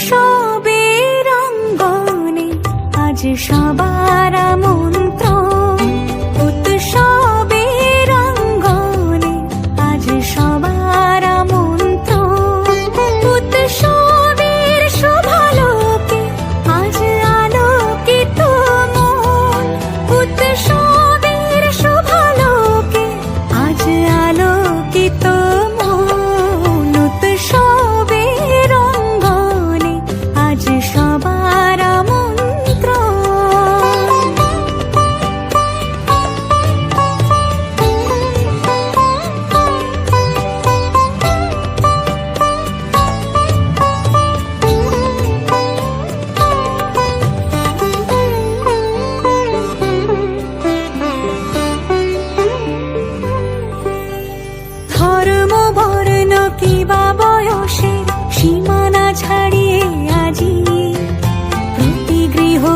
সবে রঙ্গনে আজ সবাই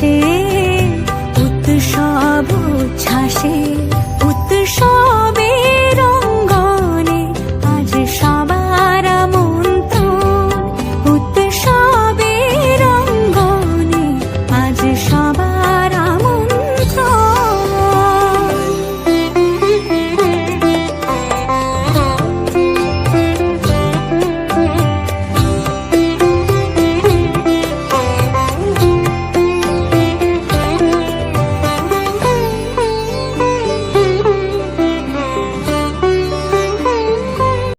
记。